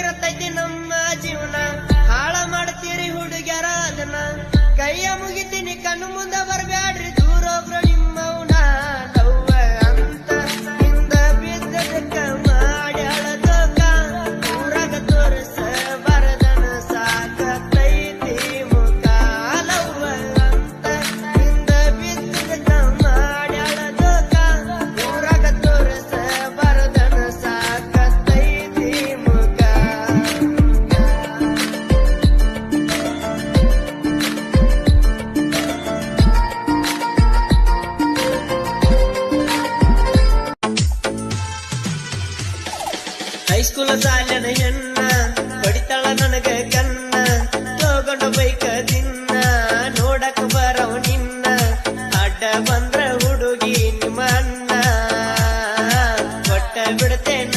ಇರುತ್ತೈತಿ ಹೈಸ್ಕೂಲ ಸಾಲನ ಹೆಣ್ಣ ಹೊಡಿತಾಳ ನನಗ ಕನ್ನ ತಗೊಂಡ ಬೈಕ ದಿನ್ನ ನೋಡಕ ಬರವ ನಿನ್ನ, ಅಡ್ಡ ಬಂದ್ರ ಹುಡುಗಿ ನಿಮ್ಮ ಅಣ್ಣ. ಕೊಟ್ಟ ಬಿಡ್ತೇನ?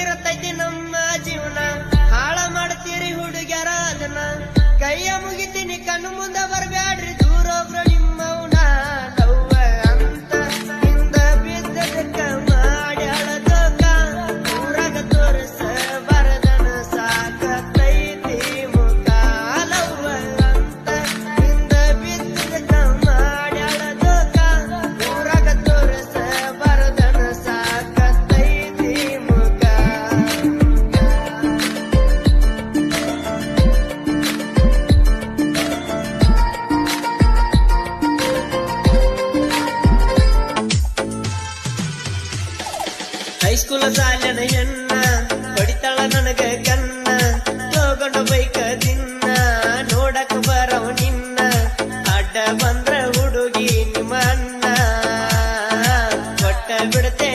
ಇರತೈತಿ ನಮ್ಮ ಜೀವನ. ಹಾಳ ಮಾಡ್ತೀರಿ ಹುಡುಗ್ಯಾರ ಅದನ್ನ. ಕೈಯ ಮುಗಿತೀನಿ ಕಣ್ಣು ಮುಂದೆ ಬರ ಹೈಸ್ಕೂಲ ಸಾಲನ ಎನ್ನ ಹೊಡಿತಾಳ ನನಗ ಕನ್ನ ತೋಗೊಂಡ ಬೈಕ ದಿನ್ನ ನೋಡಕ ಬರವ ನಿನ್ನ, ಅಡ್ಡ ಬಂದ್ರ ಹುಡುಗಿ ನಿಮ್ಮ ಅನ್ನ ಕೊಟ್ಟ ಬಿಡತೆ